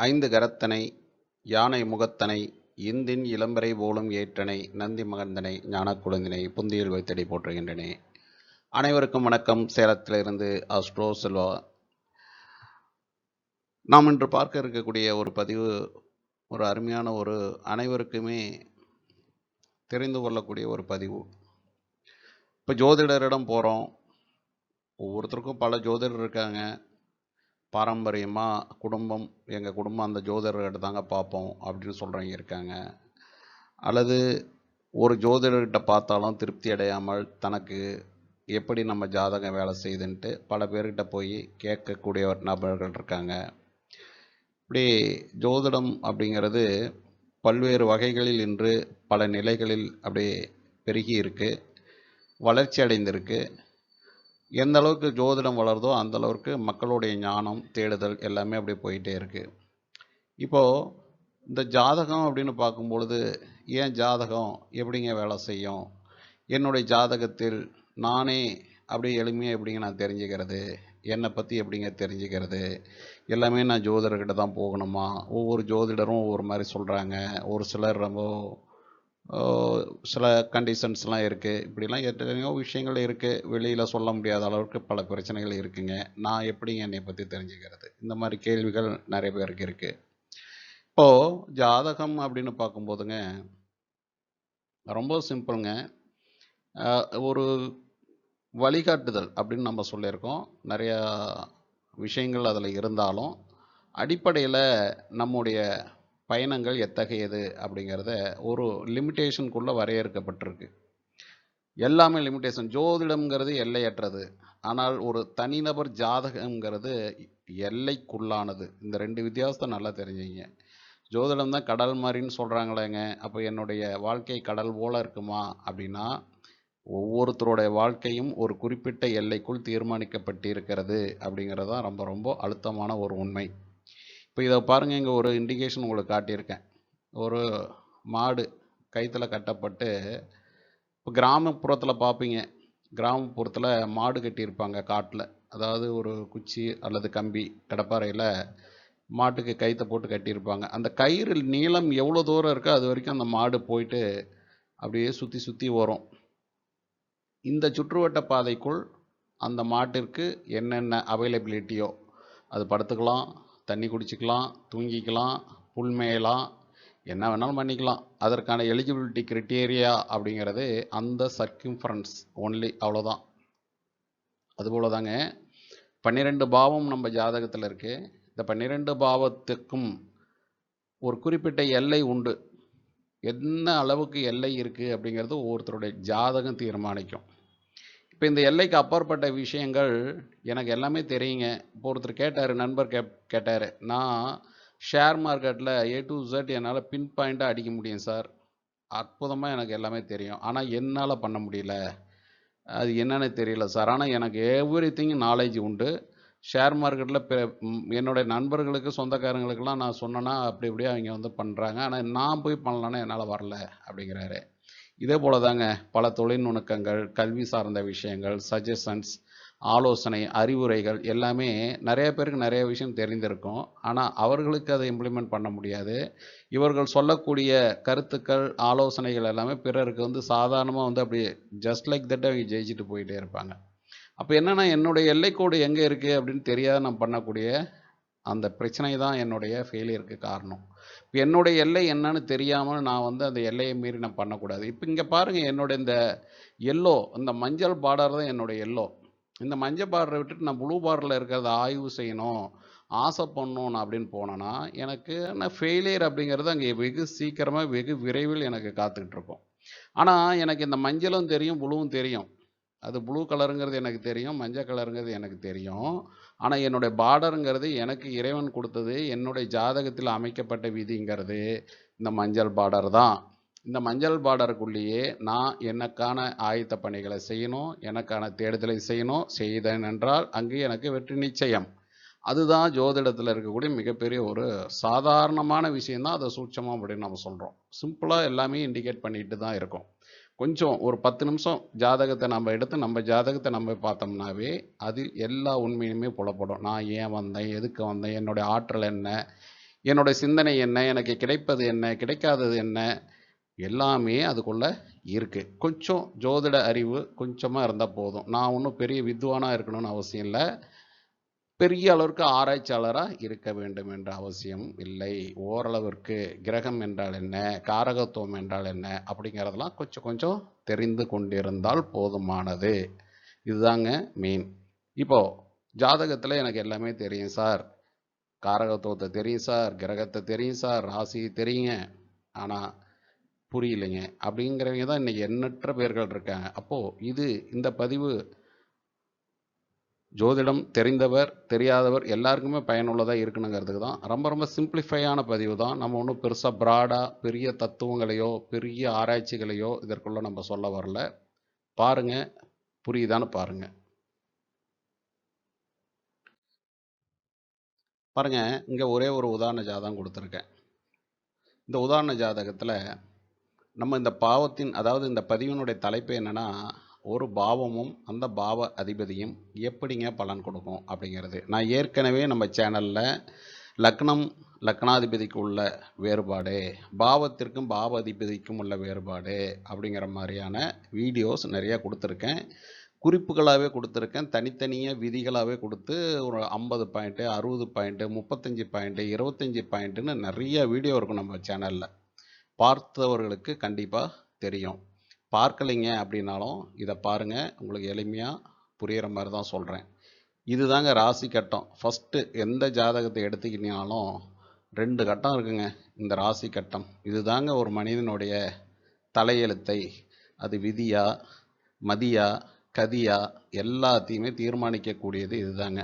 ஐந்து கரத்தனை யானை முகத்தனை இந்தின் இளம்பரை போலும் ஏற்றனை நந்தி மகந்தனை ஞான குழந்தினை புந்தியில் வைத்தடி போற்றுகின்றனே. அனைவருக்கும் வணக்கம். சேலத்திலிருந்து அஸ்ட்ரோ செல்வா. நாம் இன்று பார்க்க இருக்கக்கூடிய ஒரு பதிவு ஒரு அருமையான ஒரு அனைவருக்குமே தெரிந்து கொள்ளக்கூடிய ஒரு பதிவு. இப்போ ஜோதிடரிடம் போகிறோம் ஒவ்வொருத்தருக்கும் பல ஜோதிடர் இருக்காங்க. பாரம்பரியமாக குடும்பம் எங்கள் குடும்பம் அந்த ஜோதிடர்கிட்ட தாங்க பார்ப்போம் அப்படின்னு சொல்கிறவங்க இருக்காங்க. அல்லது ஒரு ஜோதிடர்கிட்ட பார்த்தாலும் திருப்தி அடையாமல் தனக்கு எப்படி நம்ம ஜாதகம் வேலை செய்யுதுன்ட்டு பல பேர்கிட்ட போய் கேட்கக்கூடிய நபர்கள் இருக்காங்க. இப்படி ஜோதிடம் அப்படிங்கிறது பல்வேறு வகைகளில் இன்று பல நிலைகளில் அப்படியே பெருகி இருக்குது வளர்ச்சி அடைந்திருக்கு. எந்த அளவுக்கு ஜோதிடம் வளருதோ அந்த அளவுக்கு மக்களுடைய ஞானம் தேடுதல் எல்லாமே அப்படியே போயிட்டே இருக்குது இப்போது இந்த ஜாதகம் அப்படின்னு பார்க்கும்பொழுது ஏன் ஜாதகம் எப்படிங்க வேலை செய்யும்? என்னுடைய ஜாதகத்தில் நானே அப்படி எளிமையாக எப்படிங்க நான் தெரிஞ்சுக்கிறது? என்னை பற்றி எப்படிங்க தெரிஞ்சுக்கிறது? எல்லாமே நான் ஜோதிடர்கிட்ட தான் போகணுமா? ஒவ்வொரு ஜோதிடரும் ஒவ்வொரு மாதிரி சொல்கிறாங்க ஒரு சிலர் ரொம்ப சில கண்டிஷன்ஸ்லாம் இருக்குது இப்படிலாம் எத்தனையோ விஷயங்கள் இருக்குது வெளியில் சொல்ல முடியாத அளவுக்கு பல பிரச்சனைகள் இருக்குங்க. நான் எப்படிங்க என்னை பற்றி தெரிஞ்சுக்கிறது? இந்த மாதிரி கேள்விகள் நிறைய பேருக்கு இருக்குது இப்போது ஜாதகம் அப்படின்னு பார்க்கும்போதுங்க ரொம்ப சிம்பிளுங்க. ஒரு வழிகாட்டுதல் அப்படின்னு நம்ம சொல்லியிருக்கோம். நிறையா விஷயங்கள் அதில் இருந்தாலும் அடிப்படையில் நம்முடைய பயணங்கள் எத்தகையது அப்படிங்கிறத ஒரு லிமிட்டேஷனுக்குள்ளே வரையறுக்கப்பட்டிருக்கு. எல்லாமே லிமிட்டேஷன் ஜோதிடம்ங்கிறது எல்லையற்றது. ஆனால் ஒரு தனிநபர் ஜாதகம்ங்கிறது எல்லைக்குள்ளானது. இந்த ரெண்டு வித்தியாசத்தை நல்லா தெரிஞ்சுங்க. ஜோதிடம் தான் கடல் மாதிரின்னு சொல்கிறாங்களேங்க அப்போ என்னுடைய வாழ்க்கை கடல் போல இருக்குமா அப்படின்னா ஒவ்வொருத்தருடைய வாழ்க்கையும் ஒரு குறிப்பிட்ட எல்லைக்குள் தீர்மானிக்கப்பட்டிருக்கிறது அப்படிங்கிறது தான் ரொம்ப ரொம்ப அழுத்தமான ஒரு உண்மை. இப்போ இதை பாருங்கள் இங்கே ஒரு இண்டிகேஷன் உங்களுக்கு காட்டியிருக்கேன். ஒரு மாடு கயிற்றில் கட்டப்பட்டு இப்போ கிராமப்புறத்தில் பார்ப்பீங்க கிராமப்புறத்தில் மாடு கட்டியிருப்பாங்க காட்டில். அதாவது ஒரு குச்சி அல்லது கம்பி கடப்பாறையில் மாட்டுக்கு கயித்தை போட்டு கட்டியிருப்பாங்க. அந்த கயிறு நீளம் எவ்வளோ தூரம் இருக்கோ அது வரைக்கும் அந்த மாடு போயிட்டு அப்படியே சுற்றி சுற்றி வரும். இந்த சுற்றுவட்ட பாதைக்குள் அந்த மாட்டிற்கு என்னென்ன அவைலபிலிட்டியோ அது படுத்துக்கலாம். தண்ணி குடிச்சிக்கலாம் தூங்கிக்கலாம் புல் மேயலாம் என்ன வேணாலும் பண்ணிக்கலாம். அதற்கான எலிஜிபிலிட்டி கிரிட்டேரியா அப்படிங்கிறது அந்த சர்க்கிம்ஃபரன்ஸ் ஒன்லி அவ்வளோதான் அதுபோல தாங்க பன்னிரெண்டு பாவம் நம்ம ஜாதகத்தில் இருக்குது இந்த பன்னிரெண்டு பாவத்துக்கும் ஒரு குறிப்பிட்ட எல்லை உண்டு. என்ன அளவுக்கு எல்லை இருக்குது அப்படிங்கிறது ஒவ்வொருத்தருடைய ஜாதகம் தீர்மானிக்கும். இப்போ இந்த எல்லைக்கு அப்பாற்பட்ட விஷயங்கள் எனக்கு எல்லாமே தெரியுங்க. இப்போ ஒருத்தர் கேட்டார் நண்பர் கே கேட்டார் நான் ஷேர் மார்க்கெட்டில் ஏ டு Z என்னால் பின் பாயிண்ட்டாக அடிக்க முடியும் சார் அற்புதமாக எனக்கு எல்லாமே தெரியும். ஆனால் என்னால் பண்ண முடியல. அது என்னன்னு தெரியல சார் ஆனால் எனக்கு எவ்ரி திங் நாலேஜ் உண்டு ஷேர் மார்க்கெட்டில் என்னுடைய நண்பர்களுக்கு சொந்தக்காரங்களுக்கெல்லாம் நான் சொன்னேன்னா அப்படி இப்படியே அவங்க வந்து பண்ணுறாங்க ஆனால் நான் போய் பண்ணலன்னா என்னால் வரல அப்படிங்கிறாரு. இதே போல தாங்க பல தொழில் நுணுக்கங்கள் கல்வி சார்ந்த விஷயங்கள் சஜஷன்ஸ் ஆலோசனை அறிவுரைகள் எல்லாமே நிறைய பேருக்கு நிறைய விஷயம் தெரிந்திருக்கும். ஆனால் அவர்களுக்கு அதை இம்ப்ளிமெண்ட் பண்ண முடியாது. இவர்கள் சொல்லக்கூடிய கருத்துக்கள் ஆலோசனைகள் எல்லாமே பிறருக்கு வந்து சாதாரணமாக வந்து அப்படியே ஜஸ்ட் லைக் தட் அவங்க ஜெயிச்சுட்டு போயிட்டே இருப்பாங்க. அப்போ என்னன்னா என்னுடைய எல்லைக்கோடு எங்கே இருக்குது அப்படின்னு தெரியாத நான் பண்ணக்கூடிய அந்த பிரச்சனை தான் என்னுடைய ஃபெயிலியருக்கு காரணம். இப்போ என்னுடைய எல்லை என்னன்னு தெரியாமல் நான் வந்து அந்த எல்லையை மீறி நான் பண்ணக்கூடாது. இப்போ இங்கே பாருங்கள் என்னுடைய இந்த எல்லோ இந்த மஞ்சள் பார்டர் தான் என்னுடைய எல்லோ இந்த மஞ்சள் பார்டரை விட்டுட்டு நான் ப்ளூ பார்டரில் இருக்கிறத ஆய்வு செய்யணும் ஆசை பண்ணணும் அப்படின்னு போனேன்னா எனக்கு நான் ஃபெயிலியர் அப்படிங்கிறது அங்கே வெகு சீக்கிரமாக வெகு விரைவில் எனக்கு காத்துக்கிட்டு இருக்கும். ஆனால் எனக்கு இந்த மஞ்சளும் தெரியும் ப்ளூவும் தெரியும். அது ப்ளூ கலருங்கிறது எனக்கு தெரியும் மஞ்சள் கலருங்கிறது எனக்கு தெரியும். ஆனால் என்னுடைய பார்டருங்கிறது எனக்கு இறைவன் கொடுத்தது என்னுடைய ஜாதகத்தில் அமைக்கப்பட்ட விதிங்கிறது இந்த மஞ்சள் பார்டர் தான். இந்த மஞ்சள் பார்டருக்குள்ளேயே நான் எனக்கான ஆயத்த பணிகளை செய்யணும் எனக்கான தேடுதலை செய்யணும் செய்தேன் என்றால் அங்கே எனக்கு வெற்றி நிச்சயம். அதுதான் ஜோதிடத்தில் இருக்கக்கூடிய மிகப்பெரிய ஒரு சாதாரணமான விஷயந்தான் அதை சூட்சமாக அப்படின்னு நம்ம சொல்கிறோம் சிம்பிளாக எல்லாமே இண்டிகேட் பண்ணிட்டு தான் இருக்கும். கொஞ்சம் ஒரு பத்து நிமிஷம் ஜாதகத்தை நம்ம எடுத்து நம்ம ஜாதகத்தை நம்ம பார்த்தோம்னாவே அது எல்லா உண்மையுமே புலப்படும். நான் ஏன் வந்தேன்? எதுக்கு வந்தேன்? என்னுடைய ஆற்றல் என்ன? என்னுடைய சிந்தனை என்ன? எனக்கு கிடைப்பது என்ன? கிடைக்காதது என்ன? எல்லாமே அதுக்குள்ளே இருக்குது கொஞ்சம் ஜோதிட அறிவு கொஞ்சமாக இருந்தால் போதும். நான் ஒன்றும் பெரிய வித்வானாக இருக்கணும்னு அவசியம் இல்லை. பெரிய அளவிற்கு ஆராய்ச்சியாளராக இருக்க வேண்டும் என்ற அவசியம் இல்லை. ஓரளவிற்கு கிரகம் என்றால் என்ன காரகத்துவம் என்றால் என்ன அப்படிங்கிறதெல்லாம் கொஞ்சம் கொஞ்சம் தெரிந்து கொண்டிருந்தால் போதுமானது. இதுதாங்க மெயின் இப்போது ஜாதகத்தில் எனக்கு எல்லாமே தெரியும் சார். காரகத்துவத்தை தெரியும் சார் கிரகத்தை தெரியும் சார் ராசி தெரியுங்க. ஆனால் புரியலைங்க. அப்படிங்கிறவங்க தான் இன்னைக்கு எண்ணற்ற பேர்கள் இருக்காங்க. அப்போது இது இந்த பதிவு ஜோதிடம் தெரிந்தவர் தெரியாதவர் எல்லாருக்குமே பயனுள்ளதாக இருக்கணுங்கிறதுக்கு தான். ரொம்ப ரொம்ப சிம்பிளிஃபையான பதிவு தான். நம்ம ஒன்றும் பெருசாக ப்ராடாக பெரிய தத்துவங்களையோ பெரிய ஆராய்ச்சிகளையோ இதற்குள்ளே நம்ம சொல்ல வரல. பாருங்கள் புரியுதான்னு பாருங்க. பாருங்கள் இங்கே ஒரே ஒரு உதாரண ஜாதகம் கொடுத்துருக்கேன். இந்த உதாரண ஜாதகத்தில் நம்ம இந்த பாவத்தின் அதாவது இந்த பதிவினுடைய தலைப்பு என்னென்னா ஒரு பாவமும் அந்த பாவ அதிபதியும் எப்படிங்க பலன் கொடுக்கும் அப்படிங்கிறது. நான் ஏற்கனவே நம்ம சேனலில் லக்னம் லக்னாதிபதிக்கு உள்ள வேறுபாடு பாவத்திற்கும் பாவ அதிபதிக்கும் உள்ள வேறுபாடு அப்படிங்கிற மாதிரியான வீடியோஸ் நிறையா கொடுத்துருக்கேன். குறிப்புகளாகவே கொடுத்துருக்கேன். தனித்தனியாக விதிகளாகவே கொடுத்து ஒரு ஐம்பது பாயிண்ட்டு அறுபது பாயிண்ட்டு முப்பத்தஞ்சு பாயிண்ட்டு இருபத்தஞ்சி பாயிண்ட்டுன்னு நிறைய வீடியோ இருக்கும் நம்ம சேனலில். பார்த்தவர்களுக்கு கண்டிப்பாக தெரியும். பார்க்கலைங்க அப்படின்னாலும் இதை பாருங்கள் உங்களுக்கு எளிமையாக புரிகிற மாதிரி தான் சொல்கிறேன் இதுதாங்க ராசி கட்டம். ஃபஸ்ட்டு எந்த ஜாதகத்தை எடுத்துக்கிட்டீங்கனாலும் ரெண்டு கட்டம் இருக்குங்க இந்த ராசி கட்டம். இதுதாங்க ஒரு மனிதனுடைய தலையெழுத்தை. அது விதியா மதியா கதியா எல்லாத்தையுமே தீர்மானிக்கக்கூடியது இதுதாங்க.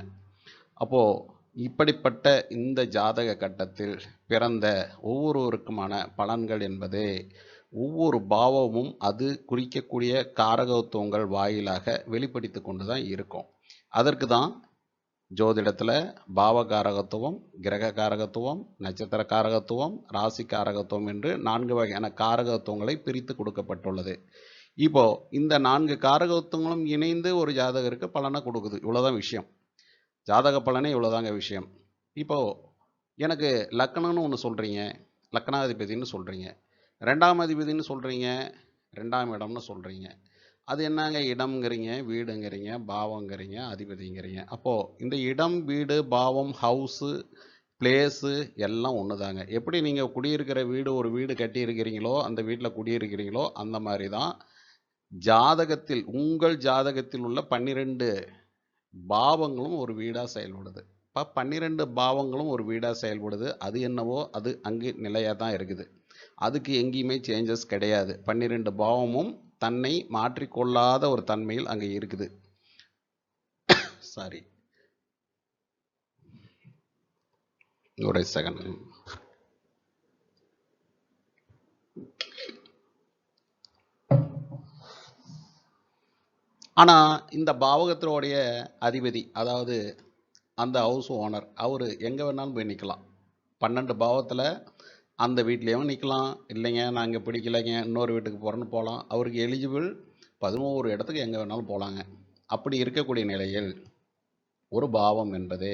அப்போது இப்படிப்பட்ட இந்த ஜாதக கட்டத்தில் பிறந்த ஒவ்வொருவருக்குமான பலன்கள் என்பது ஒவ்வொரு பாவமும் அது குறிக்கக்கூடிய காரகத்துவங்கள் வாயிலாக வெளிப்படுத்தி கொண்டு தான் இருக்கும். அதற்கு தான் ஜோதிடத்தில் பாவகாரகத்துவம் கிரக காரகத்துவம் நட்சத்திர காரகத்துவம் ராசி காரகத்துவம் என்று நான்கு வகையான காரகத்துவங்களை பிரித்து கொடுக்கப்பட்டுள்ளது. இப்போ இந்த நான்கு காரகத்துவங்களும் இணைந்து ஒரு ஜாதகருக்கு பலனை கொடுக்குது. இவ்வளோதான் விஷயம். ஜாதக பலனே இவ்வளோதாங்க விஷயம். இப்போது எனக்கு லக்கணம்னு ஒன்று சொல்கிறீங்க லக்கணாதிபதினு சொல்கிறீங்க ரெண்டாம் அதிபதினு சொல்கிறீங்க ரெண்டாம் இடம்னு சொல்கிறீங்க அது என்னங்க? இடம்ங்கிறீங்க வீடுங்கிறீங்க பாவங்கிறீங்க அதிபதிங்கிறீங்க. அப்போது இந்த இடம் வீடு பாவம் ஹவுஸு பிளேஸு எல்லாம் ஒன்று தாங்க எப்படி நீங்கள் குடியிருக்கிற வீடு ஒரு வீடு கட்டியிருக்கிறீங்களோ அந்த வீட்டில் குடியிருக்கிறீங்களோ அந்த மாதிரி தான் ஜாதகத்தில் உங்கள் ஜாதகத்தில் உள்ள பன்னிரெண்டு பாவங்களும் ஒரு வீடாக செயல்படுது. இப்போ பன்னிரெண்டு பாவங்களும் ஒரு வீடாக செயல்படுது. அது என்னவோ அது அங்கு நிலையாக தான் இருக்குது. அதுக்கு எங்கேயுமே சேஞ்சஸ் கிடையாது. பன்னிரெண்டு பாவமும் தன்னை மாற்றிக்கொள்ளாத ஒரு தன்மையில் அங்கே இருக்குது. சாரி ஒரு செகண்ட் ஆனால் இந்த பாவகத்தினுடைய அதிபதி அதாவது அந்த ஹவுஸ் ஓனர் அவர் எங்கே வேணாலும் போய் நிற்கலாம் பன்னெண்டு பாவத்தில் அந்த வீட்லேயும் நிற்கலாம் இல்லைங்க நாங்கள் பிடிக்கலைங்க இன்னொரு வீட்டுக்கு போகிறோன்னு போகலாம் அவருக்கு எலிஜிபிள் பதினோரு இடத்துக்கு எங்கே வேணாலும் போகலாங்க அப்படி இருக்கக்கூடிய நிலையில் ஒரு பாவம் என்பது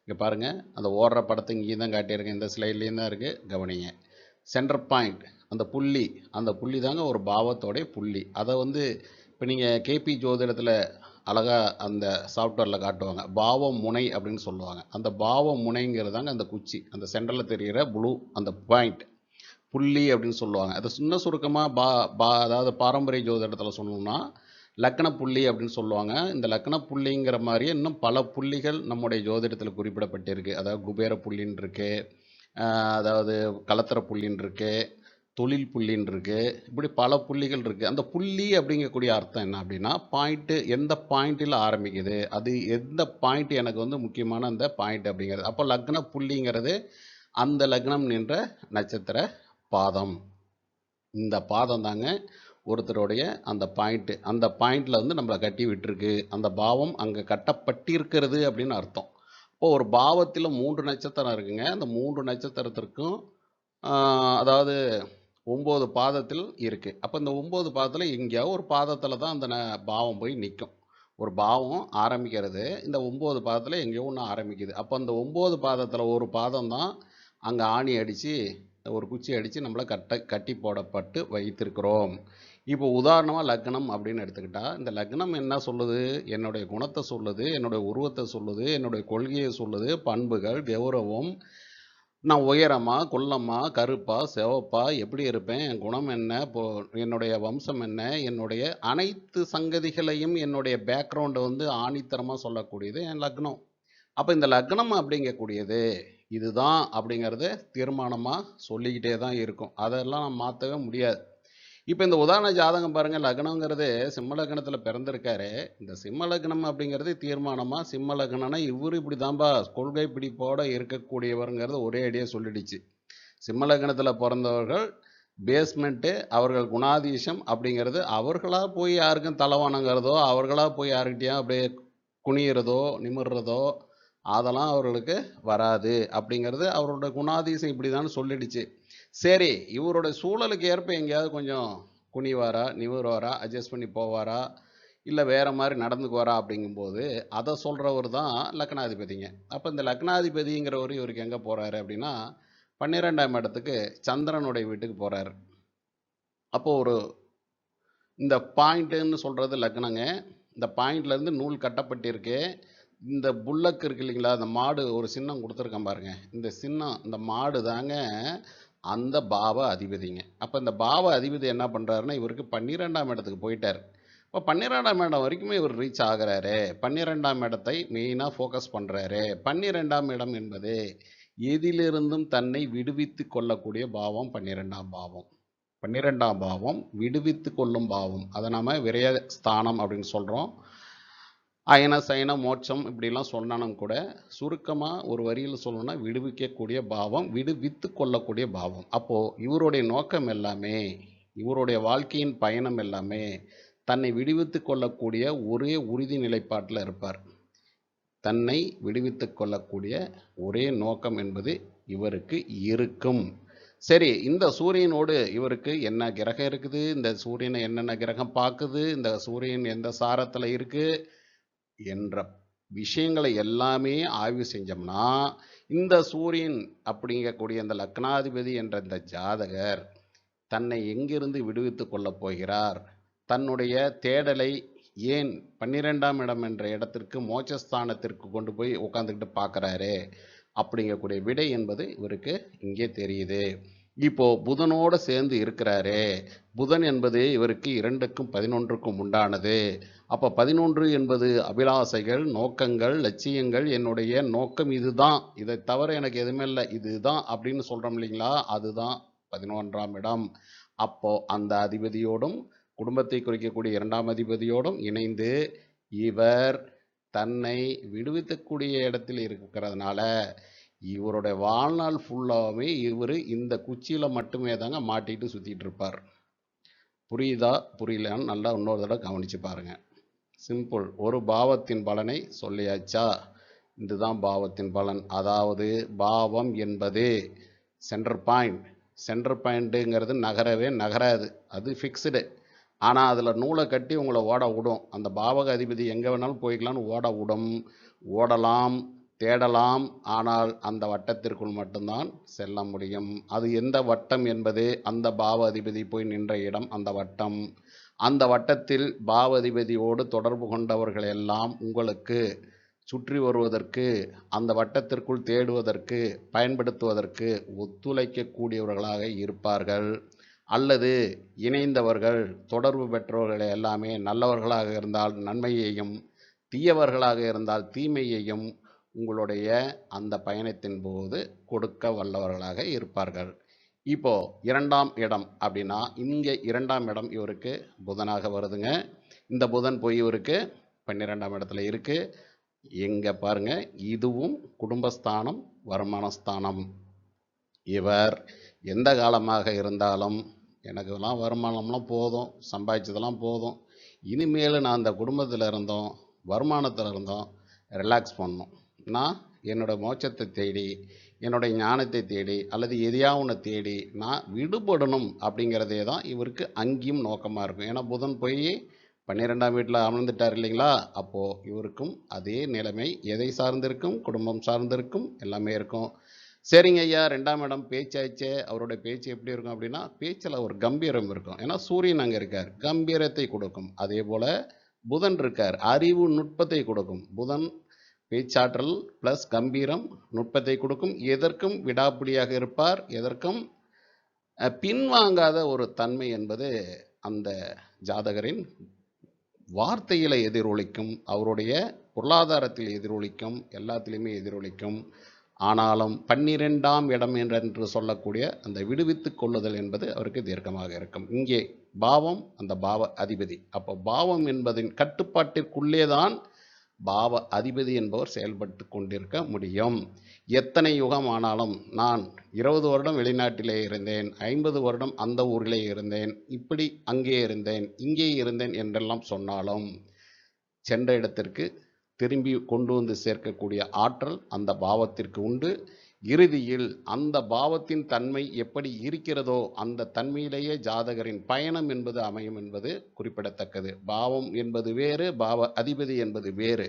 இங்கே பாருங்கள் அந்த ஓடுற படத்தை இங்கேயும் தான் காட்டியிருக்கேன் இந்த ஸ்லைட்லேயும் தான் இருக்குது கவனிங்க. சென்டர் பாயிண்ட் அந்த புள்ளி அந்த புள்ளி தாங்க ஒரு பாவத்தோடைய புள்ளி. அதை வந்து இப்போ நீங்கள் கேபி ஜோதிடத்தில் அழகாக அந்த சாஃப்ட்வேரில் காட்டுவாங்க. பாவம் முனை அப்படின்னு சொல்லுவாங்க. அந்த பாவம் முனைங்கிறதாங்க அந்த குச்சி. அந்த சென்டரில் தெரிகிற ப்ளூ அந்த பாயிண்ட் புள்ளி அப்படின்னு சொல்லுவாங்க. அதை சின்ன சுருக்கமாக பா பா அதாவது பாரம்பரிய ஜோதிடத்தில் சொல்லணும்னா லக்ன புள்ளி அப்படின்னு சொல்லுவாங்க. இந்த லக்ன புள்ளிங்கிற மாதிரியே இன்னும் பல புள்ளிகள் நம்முடைய ஜோதிடத்தில் குறிப்பிடப்பட்டிருக்கு. அதாவது குபேர புள்ளின்னு இருக்கு. அதாவது கலத்திர புள்ளின்னு இருக்குது தொழில் புள்ளின்னு இருக்கு. இப்படி பல புள்ளிகள் இருக்கு. அந்த புள்ளி அப்படிங்கக்கூடிய அர்த்தம் என்ன அப்படின்னா பாயிண்ட்டு எந்த பாயிண்ட்டில் ஆரம்பிக்குது அது எந்த பாயிண்ட் எனக்கு வந்து முக்கியமான அந்த பாயிண்ட் அப்படிங்கிறது. அப்போ லக்ன புள்ளிங்கிறது அந்த லக்னம் நின்ற நட்சத்திர பாதம். இந்த பாதம் தாங்க ஒருத்தருடைய அந்த பாயிண்ட்டு அந்த பாயிண்டில் வந்து நம்மளை கட்டி விட்டுருக்கு. அந்த பாவம் அங்கே கட்டப்பட்டிருக்கிறது அப்படின்னு அர்த்தம். இப்போ ஒரு பாவத்தில் மூன்று நட்சத்திரம் இருக்குங்க. அந்த மூன்று நட்சத்திரத்திற்கும் அதாவது ஒம்பது பாதத்தில் இருக்குது அப்போ இந்த ஒம்பது பாதத்தில் எங்கேயாவது ஒரு பாதத்தில் தான் அந்த ந- பாவம் போய் நிற்கும் ஒரு பாவம் ஆரம்பிக்கிறது இந்த ஒம்பது பாதத்தில் எங்கேயோ ஒன்று ஆரம்பிக்குது. அப்போ அந்த ஒம்பது பாதத்தில் ஒரு பாதம் தான் அங்கே ஆணி அடித்து ஒரு குச்சி அடித்து நம்மளை கட்ட கட்டி போடப்பட்டு வைத்திருக்கிறோம். இப்போ உதாரணமாக லக்னம் அப்படின்னு எடுத்துக்கிட்டால் இந்த லக்னம் என்ன சொல்லுது? என்னுடைய குணத்தை சொல்லுது என்னுடைய உருவத்தை சொல்லுது என்னுடைய கொள்கையை சொல்லுது பண்புகள் கௌரவம் நான் உயரமா குள்ளமா கருப்பா சிவப்பா எப்படி இருப்பேன் என் குணம் என்ன இப்போ என்னுடைய வம்சம் என்ன என்னுடைய அனைத்து சங்கதிகளையும் என்னுடைய பேக்ரவுண்டை வந்து ஆணித்தரமாக சொல்லக்கூடியது என் லக்னம். அப்போ இந்த லக்னம் அப்படிங்கக்கூடியது இதுதான் அப்படிங்கிறத தீர்மானமாக சொல்லிக்கிட்டே தான் இருக்கும். அதெல்லாம் நான் மாற்றவே முடியாது. இப்போ இந்த உதாரண ஜாதகம் பாருங்கள் லக்னங்கிறது சிம்ம லக்னத்தில் பிறந்திருக்காரு. இந்த சிம்ம லக்னம் அப்படிங்கிறது தீர்மானமாக சிம்ம லக்னம்னா இவர் இப்படி தான்பா கொள்கை பிடிப்போட இருக்கக்கூடியவருங்கிறது ஒரே அடியாக சொல்லிடுச்சு. சிம்ம லக்னத்தில் பிறந்தவர்கள் பேஸ்மெண்ட்டு அவர்கள் குணாதீசம் அப்படிங்கிறது அவர்களாக போய் யாருக்கும் தலை அவர்களாக போய் யாருக்கிட்டையும் அப்படியே குனியிறதோ நிமிர்றதோ அதெல்லாம் அவர்களுக்கு வராது. அப்படிங்கிறது அவரோட குணாதீசம் இப்படி தான் சொல்லிடுச்சு. சரி இவரோட சூழலுக்கு ஏற்ப எங்கேயாவது கொஞ்சம் குனிவாரா நிமிர்வாரா அட்ஜஸ்ட் பண்ணி போவாரா இல்லை வேறு மாதிரி நடந்துக்குவாரா அப்படிங்கும்போது அதை சொல்கிறவர் தான் லக்னாதிபதிங்க. அப்போ இந்த லக்னாதிபதிங்கிறவர் இவருக்கு எங்கே போகிறாரு அப்படின்னா பன்னிரெண்டாம் இடத்துக்கு சந்திரனுடைய வீட்டுக்கு போகிறாரு அப்போது ஒரு இந்த பாயிண்ட்டுன்னு சொல்கிறது லக்னங்க. இந்த பாயிண்ட்லேருந்து நூல் கட்டப்பட்டிருக்கு. இந்த புல்லக் இருக்கு இல்லைங்களா அந்த மாடு ஒரு சின்னம் கொடுத்துருக்கேன் பாருங்க. இந்த சின்னம் இந்த மாடு தாங்க அந்த பாவ அதிபதிங்க. அப்போ இந்த பாவ அதிபதி என்ன பண்ணுறாருன்னா இவருக்கு பன்னிரெண்டாம் இடத்துக்கு போயிட்டார். இப்போ பன்னிரெண்டாம் இடம் வரைக்குமே இவர் ரீச் ஆகிறாரு. பன்னிரெண்டாம் இடத்தை மெயினாக ஃபோக்கஸ் பண்ணுறாரு பன்னிரெண்டாம் இடம் என்பது எதிலிருந்தும் தன்னை விடுவித்து கொள்ளக்கூடிய பாவம் பன்னிரெண்டாம் பாவம். பன்னிரெண்டாம் பாவம் விடுவித்து கொள்ளும் பாவம். அதை நாம் விரய ஸ்தானம் அப்படின்னு சொல்கிறோம் அயன சயன மோட்சம் இப்படிலாம் சொன்னாலும் கூட சுருக்கமாக ஒரு வரியில் சொல்லணும்னா விடுவிக்கக்கூடிய பாவம் விடுவித்து கொள்ளக்கூடிய பாவம். அப்போது இவருடைய நோக்கம் எல்லாமே இவருடைய வாழ்க்கையின் பயணம் எல்லாமே தன்னை விடுவித்து கொள்ளக்கூடிய ஒரே உறுதி நிலைப்பாட்டில் இருப்பார். தன்னை விடுவித்து கொள்ளக்கூடிய ஒரே நோக்கம் என்பது இவருக்கு இருக்கும். சரி இந்த சூரியனோடு இவருக்கு என்ன கிரகம் இருக்குது? இந்த சூரியனை என்னென்ன கிரகம் பார்க்குது? இந்த சூரியன் எந்த சாரத்தில் இருக்குது என்ற விஷயங்களை எல்லாமே ஆய்வு செஞ்சோம்னா இந்த சூரியன் அப்படிங்கக்கூடிய இந்த லக்னாதிபதி என்ற இந்த ஜாதகர் தன்னை எங்கிருந்து விடுவித்து கொள்ளப் போகிறார்? தன்னுடைய தேடலை ஏன் பன்னிரெண்டாம் இடம் என்ற இடத்திற்கு மோட்சஸ்தானத்திற்கு கொண்டு போய் உட்காந்துக்கிட்டு பார்க்குறாரு? அப்படிங்கக்கூடிய விடை என்பது இவருக்கு இங்கே தெரியுது. இப்போ புதனோடு சேர்ந்து இருக்கிறாரே. புதன் என்பது இவருக்கு இரண்டுக்கும் பதினொன்றுக்கும் உண்டானது. அப்போ பதினொன்று என்பது அபிலாசைகள் நோக்கங்கள் லட்சியங்கள் என்னுடைய நோக்கம் இதுதான். இதை தவிர எனக்கு எதுவுமே இல்லை. இதுதான் அப்படின்னு சொல்கிறோம் இல்லைங்களா? அதுதான் பதினொன்றாம் இடம். அப்போ அந்த அதிபதியோடும் குடும்பத்தை குறிக்கக்கூடிய இரண்டாம் அதிபதியோடும் இணைந்து இவர் தன்னை விடுவிக்கக்கூடிய இடத்தில் இருக்கிறதுனால இவருடைய வாழ்நாள் ஃபுல்லாகவே இவர் இந்த குச்சியில் மட்டுமே தாங்க மாட்டிட்டு சுற்றிட்டு இருப்பார். புரியுதா? புரியலான்னு நல்லா இன்னொரு தடவை கவனித்து பாருங்க. சிம்பிள் ஒரு பாவத்தின் பலனை சொல்லியாச்சா? இதுதான் பாவத்தின் பலன். அதாவது பாவம் என்பது சென்டர் பாயிண்ட் சென்டர் பாயிண்ட்டுங்கிறது நகரவே நகராது. அது ஃபிக்ஸ்டு ஆனால் அதில் நூலை கட்டி உங்களை ஓட விடும். அந்த பாவக அதிபதி எங்கே வேணாலும் போய்க்கலாம்னு ஓட விடும். ஓடலாம். தேடலாம். ஆனால் அந்த வட்டத்திற்குள் மட்டும்தான் செல்ல முடியும். அது எந்த வட்டம் என்பது அந்த பாவ அதிபதி போய் நின்ற இடம் அந்த வட்டம். அந்த வட்டத்தில் பாவ அதிபதியோடு தொடர்பு கொண்டவர்கள் எல்லாம் உங்களுக்கு சுற்றி வருவதற்கு அந்த வட்டத்திற்குள் தேடுவதற்கு பயன்படுத்துவதற்கு ஒத்துழைக்கக்கூடியவர்களாக இருப்பார்கள். அல்லது இணைந்தவர்கள் தொடர்பு பெற்றவர்கள் எல்லாமே நல்லவர்களாக இருந்தால் நன்மையையும் தீயவர்களாக இருந்தால் தீமையையும் உங்களுடைய அந்த பயணத்தின் போது கொடுக்க வல்லவர்களாக இருப்பார்கள். இப்போ இரண்டாம் இடம் அப்படின்னா இங்கே இரண்டாம் இடம் இவருக்கு புதனாக வருதுங்க. இந்த புதன் போய் இவருக்கு பன்னிரெண்டாம் இடத்துல இருக்குது எங்கே பாருங்க இதுவும் குடும்பஸ்தானம் வருமானஸ்தானம். இவர் எந்த காலமாக இருந்தாலும் எனக்குலாம் வருமானம்லாம் போதும் சம்பாதிச்சதெல்லாம் போதும். இனிமேல் நான் அந்த குடும்பத்தில் இருந்தோம் வருமானத்தில் இருந்தோம் ரிலாக்ஸ் பண்ணணும். நான் என்னோட மோட்சத்தை தேடி என்னுடைய ஞானத்தை தேடி அல்லது எதையா ஒன்று தேடி நான் விடுபடணும் அப்படிங்கிறதே தான் இவருக்கு அங்கேயும் நோக்கமாக இருக்கும். ஏன்னா புதன் போய் பன்னிரெண்டாம் வீட்டில் அமர்ந்துட்டார் இல்லைங்களா? அப்போது இவருக்கும் அதே நிலைமை. எதை சார்ந்திருக்கும்? குடும்பம் சார்ந்திருக்கும். எல்லாமே இருக்கும். சரிங்க ஐயா ரெண்டாம் இடம் பேச்சாச்சே. அவருடைய பேச்சு எப்படி இருக்கும் அப்படின்னா பேச்சில் ஒரு கம்பீரம் இருக்கும். ஏன்னா சூரியன் அங்கே இருக்கார். கம்பீரத்தை கொடுக்கும். அதே போல் புதன் இருக்கார். அறிவு நுட்பத்தை கொடுக்கும். புதன் பேச்சாற்றல் ப்ளஸ் கம்பீரம் நுட்பத்தை கொடுக்கும். எதற்கும் விடாப்பிடியாக இருப்பார்? எதற்கும்? பின்வாங்காத ஒரு தன்மை என்பது அந்த ஜாதகரின் வார்த்தையில் எதிரொலிக்கும் அவருடைய பொருளாதாரத்தில் எதிரொலிக்கும் எல்லாத்திலையுமே எதிரொலிக்கும். ஆனாலும் பன்னிரெண்டாம் இடம் என்று சொல்லக்கூடிய அந்த விடுவித்துக் கொள்ளுதல் என்பது அவருக்கு தீர்க்கமாக இருக்கும். இங்கே பாவம் அந்த பாவ அதிபதி. அப்போ பாவம் என்பதின் கட்டுப்பாட்டிற்குள்ளே தான் பாவ அதிபதி என்பவர் செயல்பட்டு கொண்டிருக்க முடியும். எத்தனை யுகம் ஆனாலும் நான் இருபது வருடம் வெளிநாட்டிலே இருந்தேன் ஐம்பது வருடம் அந்த ஊரிலே இருந்தேன் இப்படி அங்கே இருந்தேன் இங்கே இருந்தேன் என்றெல்லாம் சொன்னாலும் சென்ற இடத்திற்கு திரும்பி கொண்டு வந்து சேர்க்கக்கூடிய ஆற்றல் அந்த பாவத்திற்கு உண்டு. இறுதியில் அந்த பாவத்தின் தன்மை எப்படி இருக்கிறதோ அந்த தன்மையிலேயே ஜாதகரின் பயணம் என்பது அமையும் என்பது குறிப்பிடத்தக்கது. பாவம் என்பது வேறு பாவ அதிபதி என்பது வேறு.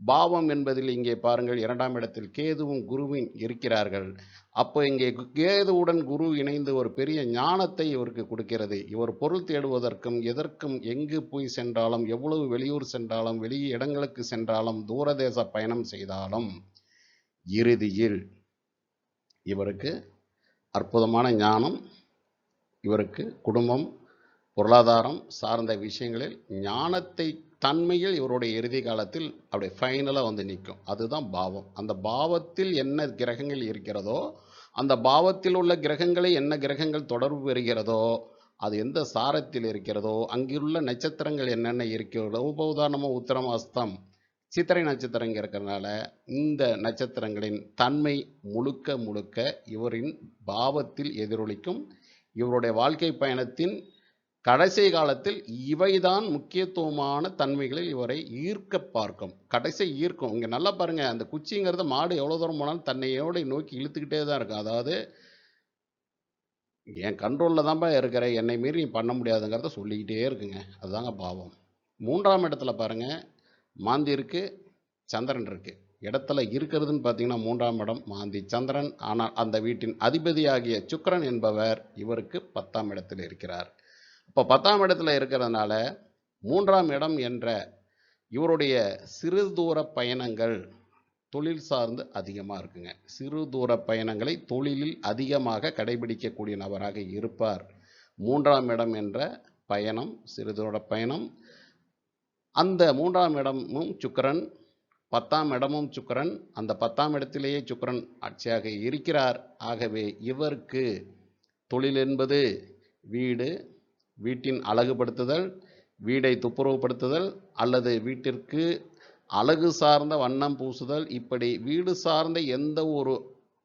பாவம் என்பதில் இங்கே பாருங்கள் இரண்டாம் இடத்தில் கேதுவும் குருவும் இருக்கிறார்கள். அப்போ இங்கே கேதுவுடன் குரு இணைந்து ஒரு பெரிய ஞானத்தை இவருக்கு கொடுக்கிறது. இவர் பொருள் தேடுவதற்கும் எதற்கும் எங்கு போய் சென்றாலும் எவ்வளவு வெளியூர் சென்றாலும் வெளி இடங்களுக்கு சென்றாலும் தூரதேச பயணம் செய்தாலும் இறுதியில் இவருக்கு அற்புதமான ஞானம் இவருக்கு குடும்பம் பொருளாதாரம் சார்ந்த விஷயங்களில் ஞானத்தை தன்மையில் இவருடைய இறுதி காலத்தில் அப்படியே ஃபைனலாக வந்து நிற்கும். அதுதான் பாவம். அந்த பாவத்தில் என்ன கிரகங்கள் இருக்கிறதோ அந்த பாவத்தில் உள்ள கிரகங்களை என்ன கிரகங்கள் தொடர்பு பெறுகிறதோ அது எந்த சாரத்தில் இருக்கிறதோ அங்கிருள்ள நட்சத்திரங்கள் என்னென்ன இருக்கிறதோ உப உதாரணமாக உத்திரம் அஸ்தம் சித்திரை நட்சத்திரங்க இருக்கிறதுனால இந்த நட்சத்திரங்களின் தன்மை முழுக்க முழுக்க இவரின் பாவத்தில் எதிரொலிக்கும். இவருடைய வாழ்க்கை பயணத்தின் கடைசி காலத்தில் இவைதான் முக்கியத்துவமான தன்மைகளில் இவரை ஈர்க்க பார்க்கும். கடைசி ஈர்க்கும். இங்கே நல்லா பாருங்க அந்த குச்சிங்கிறது மாடு எவ்வளோ தூரம் போனாலும் தன்னையோட நோக்கி இழுத்துக்கிட்டே தான் இருக்கும். அதாவது என் கண்ட்ரோலில் தான்ப்பா இருக்கிற என்னை மீறி நீ பண்ண முடியாதுங்கிறத சொல்லிக்கிட்டே இருக்குங்க. அதுதாங்க பாவம். மூன்றாம் இடத்துல பாருங்கள் மாந்தி இருக்குது சந்திரன் இருக்குது இடத்துல இருக்கிறதுன்னு பார்த்தீங்கன்னா மூன்றாம் இடம் மாந்தி சந்திரன். ஆனால் அந்த வீட்டின் அதிபதியாகிய சுக்கரன் என்பவர் இவருக்கு பத்தாம் இடத்தில் இருக்கிறார். இப்போ பத்தாம் இடத்துல இருக்கிறதுனால மூன்றாம் இடம் என்ற இவருடைய சிறு தூர பயணங்கள் தொழில் சார்ந்து அதிகமாக இருக்குங்க. சிறு தூர பயணங்களை தொழிலில் அதிகமாக கடைபிடிக்கக்கூடிய நபராக இருப்பார். மூன்றாம் இடம் என்ற பயணம் சிறு தூர பயணம் அந்த மூன்றாம் இடமும் சுக்கரன் பத்தாம் இடமும் சுக்கிரன் அந்த பத்தாம் இடத்திலேயே சுக்கிரன் ஆட்சியாக இருக்கிறார். ஆகவே இவருக்கு தொழில் என்பது வீடு வீட்டின் அழகுபடுத்துதல் வீடை துப்புரவுப்படுத்துதல் அல்லது வீட்டிற்கு அழகு சார்ந்த வண்ணம் பூசுதல் இப்படி வீடு சார்ந்த எந்த ஒரு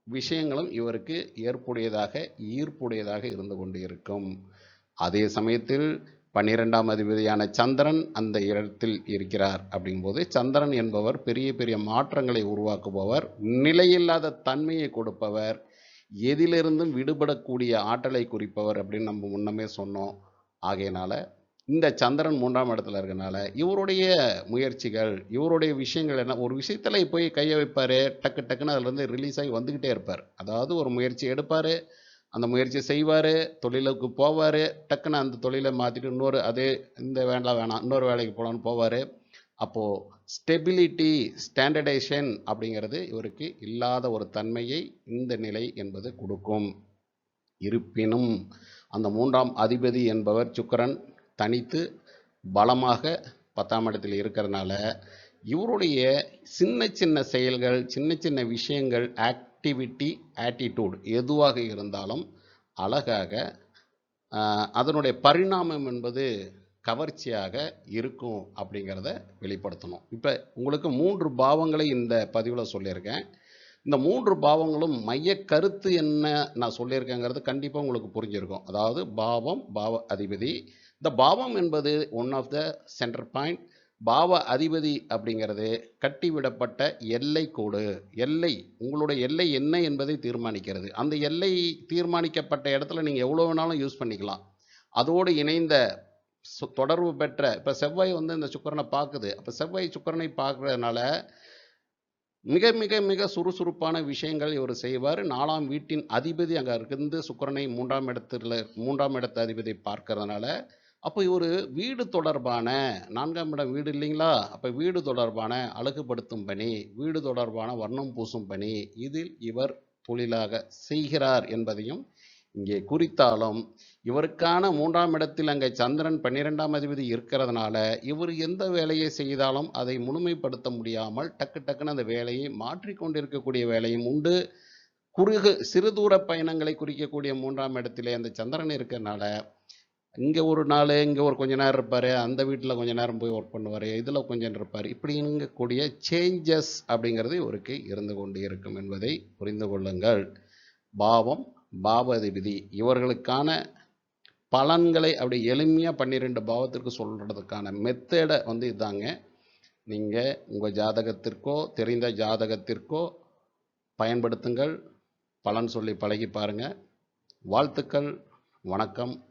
விஷயங்களும் இவருக்கு ஏற்புடையதாக ஈர்ப்புடையதாக இருந்து கொண்டு இருக்கும் அதே சமயத்தில் பன்னிரெண்டாம் அதிபதியான சந்திரன் அந்த இடத்தில் இருக்கிறார் அப்படிங்கும்போது சந்திரன் என்பவர் பெரிய பெரிய மாற்றங்களை உருவாக்குபவர் நிலையில்லாத தன்மையை கொடுப்பவர் எதிலிருந்தும் விடுபடக்கூடிய ஆற்றலை குறிப்பவர் அப்படின்னு நம்ம முன்னமே சொன்னோம். ஆகையினால இந்த சந்திரன் மூன்றாம் இடத்துல இருக்கனால இவருடைய முயற்சிகள் இவருடைய விஷயங்கள் என்ன ஒரு விஷயத்துல போய் கையை வைப்பார் டக்கு டக்குன்னு அதுலேருந்து ரிலீஸ் ஆகி வந்துக்கிட்டே இருப்பார். அதாவது ஒரு முயற்சி எடுப்பார் அந்த முயற்சி செய்வார் தொழிலுக்கு போவார் டக்குன்னு அந்த தொழிலை மாற்றிட்டு இன்னொரு அதே இந்த வேண்டாம் வேணாம் இன்னொரு வேலைக்கு போகலான்னு போவார். அப்போது ஸ்டெபிலிட்டி ஸ்டாண்டர்டைசேஷன் அப்படிங்கிறது இவருக்கு இல்லாத ஒரு தன்மையை இந்த நிலை என்பது கொடுக்கும். இருப்பினும் அந்த மூன்றாம் அதிபதி என்பவர் சுக்கரன் தனித்து பலமாக பத்தாம் இடத்தில் இருக்கிறதுனால இவருடைய சின்ன சின்ன செயல்கள் சின்ன சின்ன விஷயங்கள் ஆக்ட் ஆக்டிவிட்டி ஆட்டிடியூட் எதுவாக இருந்தாலும் அழகாக அதனுடைய பரிணாமம் என்பது கவர்ச்சியாக இருக்கும் அப்படிங்கிறத வெளிப்படுத்தணும். இப்போ உங்களுக்கு மூன்று பாவங்களை இந்த பதிவில் சொல்லியிருக்கேன். இந்த மூன்று பாவங்களும் மைய கருத்து என்ன நான் சொல்லியிருக்கேங்கிறது கண்டிப்பாக உங்களுக்கு புரிஞ்சிருக்கும். அதாவது பாவம் பாவ அதிபதி. இந்த பாவம் என்பது one of the center point பாவ அதிபதி அப்படிங்கிறது கட்டிவிடப்பட்ட எல்லை கோடு. எல்லை உங்களுடைய எல்லை என்ன என்பதை தீர்மானிக்கிறது. அந்த எல்லை தீர்மானிக்கப்பட்ட இடத்துல நீங்கள் எவ்வளோ வேணாலும் யூஸ் பண்ணிக்கலாம். அதோடு இணைந்த தொடர்பு பெற்ற இப்போ செவ்வாய் வந்து இந்த சுக்கிரனை பார்க்குது. அப்போ செவ்வாய் சுக்கரனை பார்க்குறதுனால மிக மிக மிக சுறுசுறுப்பான விஷயங்கள் இவர் செய்வார். நாலாம் வீட்டின் அதிபதி அங்கே இருந்து சுக்கிரனை மூன்றாம் இடத்துல மூன்றாம் இடத்து அதிபதி பார்க்கறதுனால அப்போ இவர் வீடு தொடர்பான நான்காம் இடம் வீடு இல்லைங்களா? அப்போ வீடு தொடர்பான அழகுபடுத்தும் பணி வீடு தொடர்பான வர்ணம் பூசும் பணி இதில் இவர் தொழிலாக செய்கிறார் என்பதையும் இங்கே குறித்தாலும் இவருக்கான மூன்றாம் இடத்தில் அங்கே சந்திரன் பன்னிரெண்டாம் அதிபதி இருக்கிறதுனால இவர் எந்த வேலையை செய்தாலும் அதை முழுமைப்படுத்த முடியாமல் டக்கு டக்குன்னு அந்த வேலையை மாற்றிக்கொண்டிருக்கக்கூடிய வேலையும் உண்டு. குறுகு சிறு தூர பயணங்களை குறிக்கக்கூடிய மூன்றாம் இடத்திலே அந்த சந்திரன் இருக்கிறனால இங்கே ஒரு நாள் இங்கே ஒரு கொஞ்ச நேரம் இருப்பார். அந்த வீட்டில் கொஞ்ச நேரம் போய் ஒர்க் பண்ணுவார். இதில் கொஞ்சம் இருப்பார். இப்படிங்கக்கூடிய சேஞ்சஸ் அப்படிங்கிறது இவருக்கு இருந்து கொண்டு இருக்கும் என்பதை புரிந்து கொள்ளுங்கள். பாவம் பாவாதிபதி இவர்களுக்கான பலன்களை அப்படி எளிமையாக பன்னிரெண்டு பாவத்திற்கு சொல்கிறதுக்கான மெத்தடை வந்து இதாங்க. நீங்கள் உங்கள் ஜாதகத்திற்கோ தெரிந்த ஜாதகத்திற்கோ பயன்படுத்துங்கள். பலன் சொல்லி பழகி பாருங்கள் வாழ்த்துக்கள். வணக்கம்.